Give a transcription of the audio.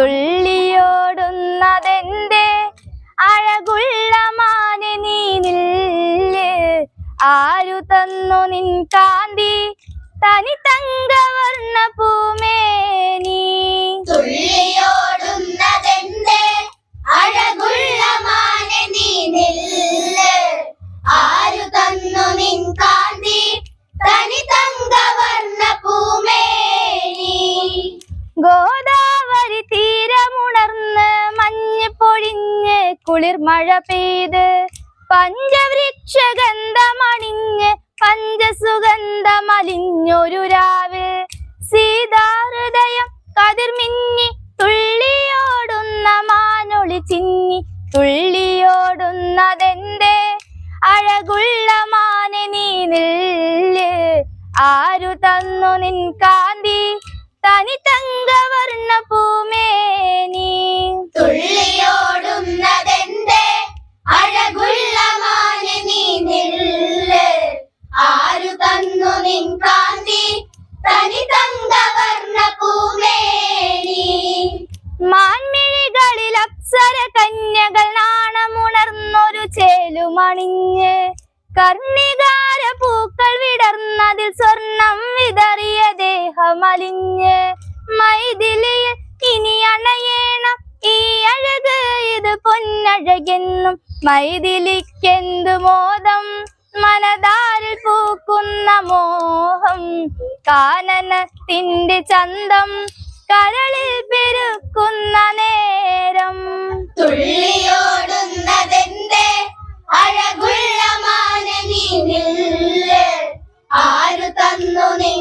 തുള്ളിയോടുന്നതെന്റെ അഴകുള്ള മാനെ നീ നില്ല്. ആരു തന്നു നിൻ കാന്തി? തനി തങ്കവർണ പൊഴിഞ്ഞ് കുളിർ മഴ പെയ്ത് പഞ്ചവൃക്ഷ ഗന്ധമണിഞ്ഞ് പഞ്ചസുഗന്ധമലിഞ്ഞൊരു രാവ് സീതാഹൃദയം കതിർമിന്നി തുള്ളിയോടുന്ന മാനൊളി ചിന്നി തുള്ളിയോടുന്നതെന്റെ അഴകുള്ള മാനെ നീ നില്ല്. ആരു തന്നു നിൻ കാന്തി? തനി തങ്കവർണ പൂമേനി കാന്തി തനി പൂമേനി മാൻമിഴികളിൽ അപ്സര കന്യകൾ നാണമുണർന്നൊരു ചേലുമണിഞ്ഞ് കർണികാര പൂക്കൾ വിടർന്നതിൽ സ്വർണം വിതറിയ ദേഹമലിഞ്ഞ് മൈതിലിയിൽ ഇനി അണയേണം ഈ അഴക് ഇത് പൊന്നഴകെന്നും മൈതിലിക്കെന്തു മോദം മനതാരിൽ കാനനത്തിന്റെ ചന്തം കരളിൽ പെരുക്കുന്ന നേരം. തുള്ളിയോടുന്നതെന്റെ അഴകുള്ള മാന നീ നില്ല് ആരു തന്നു നിൻ